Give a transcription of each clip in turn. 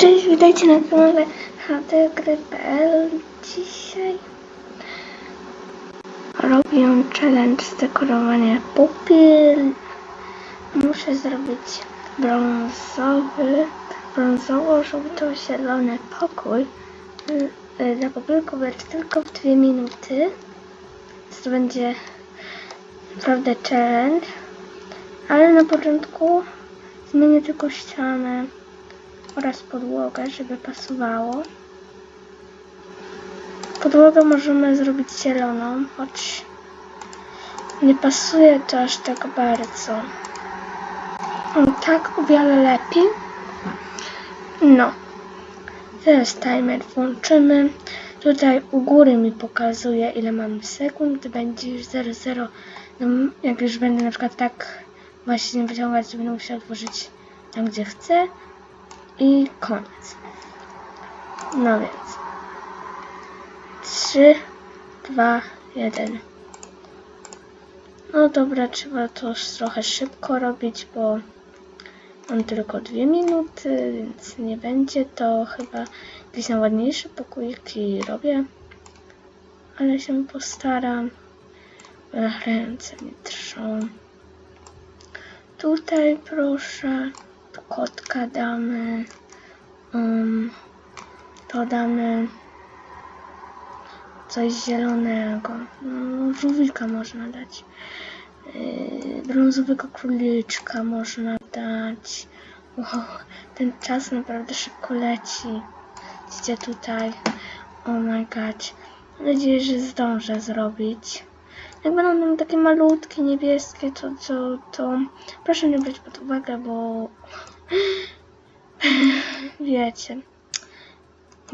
Cześć, witajcie na kanale hdgry.pl Dzisiaj robię challenge zdekorowania pupil. Muszę zrobić brązowy, brązowo żółto zielony pokój y, dla pupilków, lecz tylko w dwie minuty. Więc to będzie naprawdę challenge. Ale na początku zmienię tylko ścianę oraz podłogę, żeby pasowało. Podłogę możemy zrobić zieloną, choć nie pasuje to aż tak bardzo. O, tak o wiele lepiej. No. Teraz timer włączymy. Tutaj u góry mi pokazuje ile mamy sekund. Będzie już 00, no, jak już będę na przykład tak właśnie wyciągać, to będę musiał otworzyć tam gdzie chcę. I koniec. No więc. 3, 2, 1. No dobra, trzeba to trochę szybko robić, bo mam tylko dwie minuty, więc nie będzie to chyba jakieś najładniejsze pokójki robię. Ale się postaram. Ręce nie trzą. Tutaj proszę kotka damy. Um, to damy coś zielonego. No, żółwika można dać. Yy, brązowego króliczka można dać. Wow, ten czas naprawdę szybko leci. Widzicie tutaj. Oh my god. Mam nadzieję, że zdążę zrobić. Jak będą nam takie malutkie, niebieskie, to, to, to proszę nie brać pod uwagę, bo wiecie.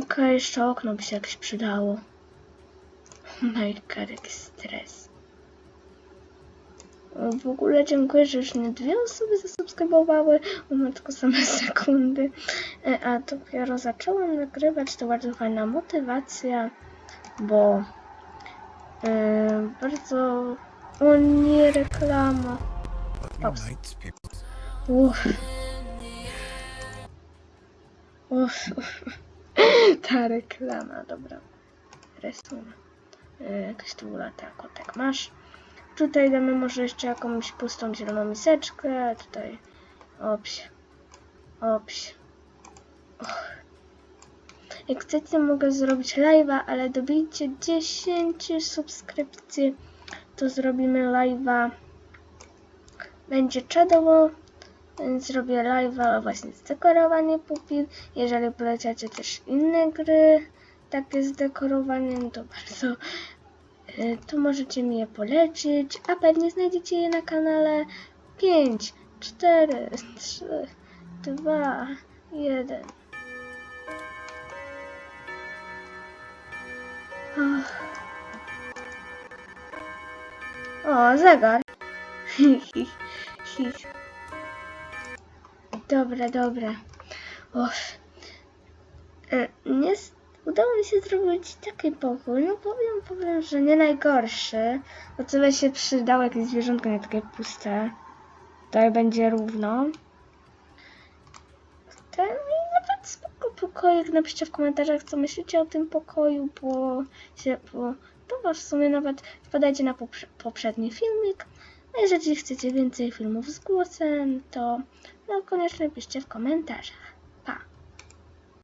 Okej, jeszcze okno by się jakieś przydało. My god, jaki stres. W ogóle dziękuję, że już nie dwie osoby zasubskrybowały, bo mam tylko same sekundy. E, A dopiero zaczęłam nagrywać, to bardzo fajna motywacja, bo e, bardzo... O nie, reklama. Uff. Uff, uff. Ta reklama, dobra. Rysunek. E, Jakaś tu była ta kotek masz. Tutaj damy może jeszcze jakąś pustą zieloną miseczkę. Tutaj opś. Opś. Och. Jak chcecie mogę zrobić live'a, ale dobijcie 10 subskrypcji, to zrobimy live'a. Będzie czadowo, zrobię live'a właśnie zdekorowanie pupil. Jeżeli poleciacie też inne gry, takie z dekorowaniem, to bardzo y, to możecie mi je polecić, a pewnie znajdziecie je na kanale 5, 4, 3, 2, 1. Och. O, zegar. Dobra, dobra. E, Nie, udało mi się zrobić taki pokój. No powiem, powiem, że nie najgorszy. Bo tyle się przydało jakieś zwierzątko, nie takie puste. Tutaj będzie równo. Ten nawet spoko pokoik. Napiszcie w komentarzach, co myślicie o tym pokoju, bo się, bo, bo w sumie nawet wpadajcie na poprze- poprzedni filmik. Jeżeli chcecie więcej filmów z głosem, to no koniecznie piszcie w komentarzach.